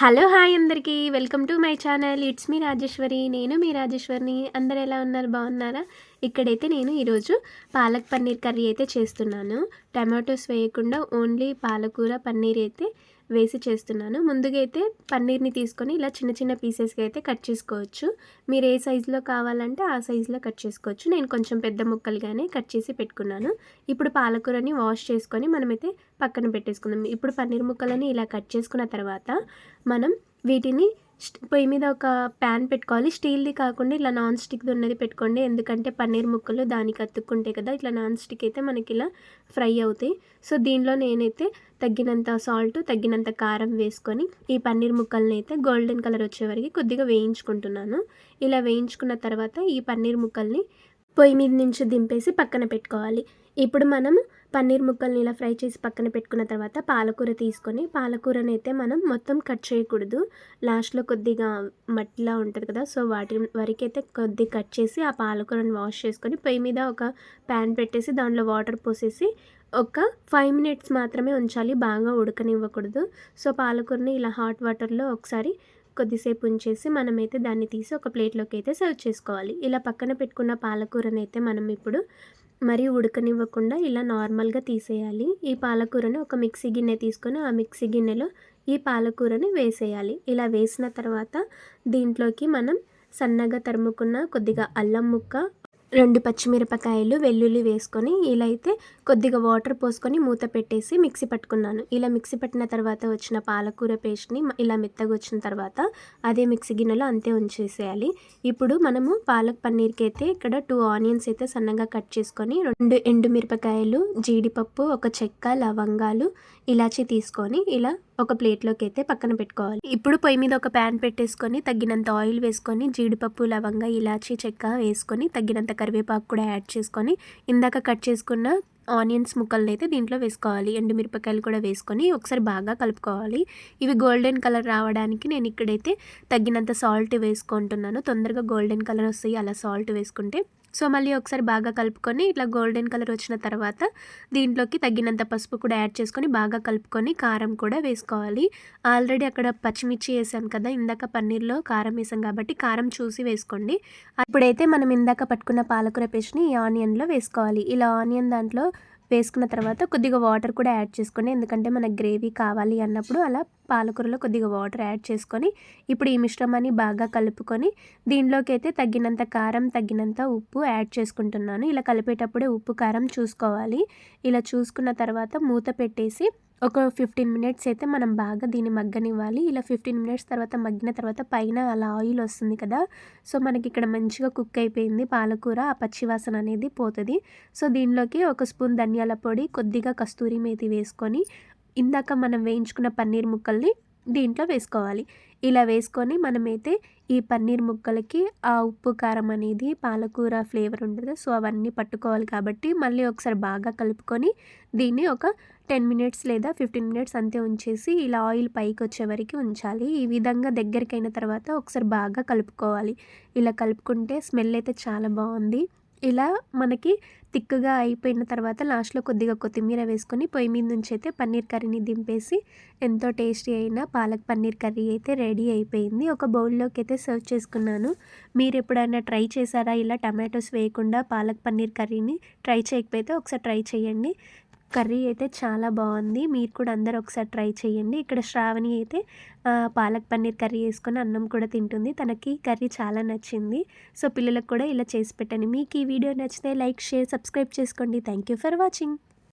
Hello hi అందరికీ welcome to my channel. It's me Rajeshwari నేను మీ రాజేశ్వరిని. అందరు ఎలా ఉన్నారు? బాగున్నారా? ఇక్కడైతే నేను ఈరోజు పాలక్ పన్నీర్ కర్రీ అయితే చేస్తున్నాను. టమాటోస్ వేయకుండా ఓన్లీ పాలకూర పన్నీర్ అయితే వేసి చేస్తున్నాను. ముందుగా అయితే పన్నీర్ని తీసుకొని ఇలా చిన్న చిన్న పీసెస్గా అయితే కట్ చేసుకోవచ్చు. మీరు ఏ సైజులో కావాలంటే ఆ సైజులో కట్ చేసుకోవచ్చు. నేను కొంచెం పెద్ద ముక్కలుగానే కట్ చేసి పెట్టుకున్నాను. ఇప్పుడు పాలకూరని వాష్ చేసుకొని మనమైతే పక్కన పెట్టేసుకుందాం. ఇప్పుడు పన్నీర్ ముక్కలని ఇలా కట్ చేసుకున్న తర్వాత మనం వీటిని పొయ్యి మీద ఒక ప్యాన్ పెట్టుకోవాలి. స్టీల్ది కాకుండా ఇట్లా నాన్ స్టిక్ది ఉన్నది పెట్టుకోండి. ఎందుకంటే పన్నీర్ ముక్కలు దానికి అతుక్కుంటాయి కదా ఇట్లా నాన్ స్టిక్ అయితే మనకి ఇలా ఫ్రై అవుతాయి. సో దీనిలో నేనైతే తగ్గినంత సాల్ట్ తగ్గినంత కారం వేసుకొని ఈ పన్నీర్ ముక్కల్ని అయితే గోల్డెన్ కలర్ వచ్చే వరకు కొద్దిగా వేయించుకుంటున్నాను. ఇలా వేయించుకున్న తర్వాత ఈ పన్నీర్ ముక్కల్ని పొయ్యి మీద నుంచి దింపేసి పక్కన పెట్టుకోవాలి. ఇప్పుడు మనం పన్నీర్ ముక్కల్ని ఇలా ఫ్రై చేసి పక్కన పెట్టుకున్న తర్వాత పాలకూర తీసుకొని పాలకూరని అయితే మనం మొత్తం కట్ చేయకూడదు. లాస్ట్లో కొద్దిగా మట్టిలా ఉంటుంది కదా సో వాటి వరకైతే కొద్దిగా కట్ చేసి ఆ పాలకూరని వాష్ చేసుకొని పొయ్యి మీద ఒక ప్యాన్ పెట్టేసి దాంట్లో వాటర్ పోసేసి ఒక ఫైవ్ మినిట్స్ మాత్రమే ఉంచాలి బాగా ఉడకనివ్వకూడదు. సో పాలకూరని ఇలా హాట్ వాటర్లో ఒకసారి కొద్దిసేపు ఉంచేసి మనమైతే దాన్ని తీసి ఒక ప్లేట్లోకి అయితే సర్వ్ చేసుకోవాలి. ఇలా పక్కన పెట్టుకున్న పాలకూరని అయితే మనం ఇప్పుడు మరీ ఉడకనివ్వకుండా ఇలా నార్మల్గా తీసేయాలి. ఈ పాలకూరని ఒక మిక్సీ గిన్నె తీసుకొని ఆ మిక్సీ గిన్నెలో ఈ పాలకూరని వేసేయాలి. ఇలా వేసిన తర్వాత దీంట్లోకి మనం సన్నగా తరుముకున్న కొద్దిగా అల్లం ముక్క రెండు పచ్చిమిరపకాయలు వెల్లుల్లి వేసుకొని ఇలా అయితే కొద్దిగా వాటర్ పోసుకొని మూత పెట్టేసి మిక్సీ పట్టుకున్నాను. ఇలా మిక్సీ పట్టిన తర్వాత వచ్చిన పాలకూర పేస్ట్ని ఇలా మెత్తగా వచ్చిన తర్వాత అదే మిక్సీ గిన్నెలో అంతే ఉంచేసేయాలి. ఇప్పుడు మనము పాలక్ పన్నీర్కి అయితే ఇక్కడ టూ ఆనియన్స్ అయితే సన్నగా కట్ చేసుకొని రెండు ఎండు మిరపకాయలు జీడిపప్పు ఒక చెక్క లవంగాలు ఇలాచి తీసుకొని ఇలా ఒక ప్లేట్లోకి అయితే పక్కన పెట్టుకోవాలి. ఇప్పుడు పొయ్యి మీద ఒక ప్యాన్ పెట్టేసుకొని తగినంత ఆయిల్ వేసుకొని జీడిపప్పు లవంగా ఇలాచి చెక్క వేసుకొని తగినంత కరివేపాకు కూడా యాడ్ చేసుకొని ఇందాక కట్ చేసుకున్న ఆనియన్స్ ముక్కలను అయితే దీంట్లో వేసుకోవాలి. ఎండుమిరపకాయలు కూడా వేసుకొని ఒకసారి బాగా కలుపుకోవాలి. ఇవి గోల్డెన్ కలర్ రావడానికి నేను ఇక్కడైతే తగినంత సాల్ట్ వేసుకుంటున్నాను. తొందరగా గోల్డెన్ కలర్ వస్తాయి. అలా సాల్ట్ వేసుకుంటే సో మళ్ళీ ఒకసారి బాగా కలుపుకొని ఇట్లా గోల్డెన్ కలర్ వచ్చిన తర్వాత దీంట్లోకి తగినంత పసుపు కూడా యాడ్ చేసుకొని బాగా కలుపుకొని కారం కూడా వేసుకోవాలి. ఆల్రెడీ అక్కడ పచ్చిమిర్చి వేసాను కదా ఇందాక పన్నీర్లో కారం వేసాం కాబట్టి కారం చూసి వేసుకోండి. అప్పుడైతే మనం ఇందాక పట్టుకున్న పాలకూర పేస్ట్ని ఈ ఆనియన్లో వేసుకోవాలి. ఇలా ఆనియన్ దాంట్లో వేసుకున్న తర్వాత కొద్దిగా వాటర్ కూడా యాడ్ చేసుకోండి ఎందుకంటే మనకు గ్రేవీ కావాలి అన్నప్పుడు అలా పాలకూరలో కొద్దిగా వాటర్ యాడ్ చేసుకొని ఇప్పుడు ఈ మిశ్రమాన్ని బాగా కలుపుకొని దీనిలోకి అయితే తగినంత కారం తగినంత ఉప్పు యాడ్ చేసుకుంటున్నాను. ఇలా కలిపేటప్పుడే ఉప్పు కారం చూసుకోవాలి. ఇలా చూసుకున్న తర్వాత మూత పెట్టేసి ఒక ఫిఫ్టీన్ మినిట్స్ అయితే మనం బాగా దీన్ని మగ్గనివ్వాలి. ఇలా ఫిఫ్టీన్ మినిట్స్ తర్వాత మగ్గిన తర్వాత పైన అలా ఆయిల్ వస్తుంది కదా. సో మనకి ఇక్కడ మంచిగా కుక్ అయిపోయింది పాలకూర ఆ పచ్చివాసన అనేది పోతుంది. సో దీనిలోకి ఒక స్పూన్ ధనియాల పొడి కొద్దిగా కస్తూరి మేతి వేసుకొని ఇందాక మనం వేయించుకున్న పన్నీర్ ముక్కల్ని దీంట్లో వేసుకోవాలి. ఇలా వేసుకొని మనమైతే ఈ పన్నీర్ ముక్కలకి ఆ ఉప్పు కారం అనేది పాలకూర ఫ్లేవర్ ఉంటుంది. సో అవన్నీ పట్టుకోవాలి కాబట్టి మళ్ళీ ఒకసారి బాగా కలుపుకొని దీన్ని ఒక టెన్ మినిట్స్ లేదా ఫిఫ్టీన్ మినిట్స్ అంతే ఉంచేసి ఇలా ఆయిల్ పైకి వచ్చే వరకు ఉంచాలి. ఈ విధంగా దగ్గరికి అయిన తర్వాత ఒకసారి బాగా కలుపుకోవాలి. ఇలా కలుపుకుంటే స్మెల్ అయితే చాలా బాగుంది. ఇలా మనకి తిక్కుగా అయిపోయిన తర్వాత లాస్ట్లో కొద్దిగా కొత్తిమీర వేసుకొని పొయ్యి మీద నుంచి అయితే పన్నీర్ కర్రీని దింపేసి ఎంతో టేస్టీ అయిన పాలక్ పన్నీర్ కర్రీ అయితే రెడీ అయిపోయింది. ఒక బౌల్లోకి అయితే సర్వ్ చేసుకున్నాను. మీరు ఎప్పుడైనా ట్రై చేశారా? ఇలా టమాటోస్ వేయకుండా పాలక్ పన్నీర్ కర్రీని ట్రై చేయకపోతే ఒకసారి ట్రై చేయండి. కర్రీ అయితే చాలా బాగుంది. మీరు కూడా అందరు ఒకసారి ట్రై చేయండి. ఇక్కడ శ్రావణి అయితే పాలక్ పన్నీర్ కర్రీ వేసుకొని అన్నం కూడా తింటుంది. తనకి కర్రీ చాలా నచ్చింది. సో పిల్లలకు కూడా ఇలా చేసి పెట్టండి. మీకు ఈ వీడియో నచ్చితే లైక్ షేర్ సబ్స్క్రైబ్ చేసుకోండి. Thank you for watching.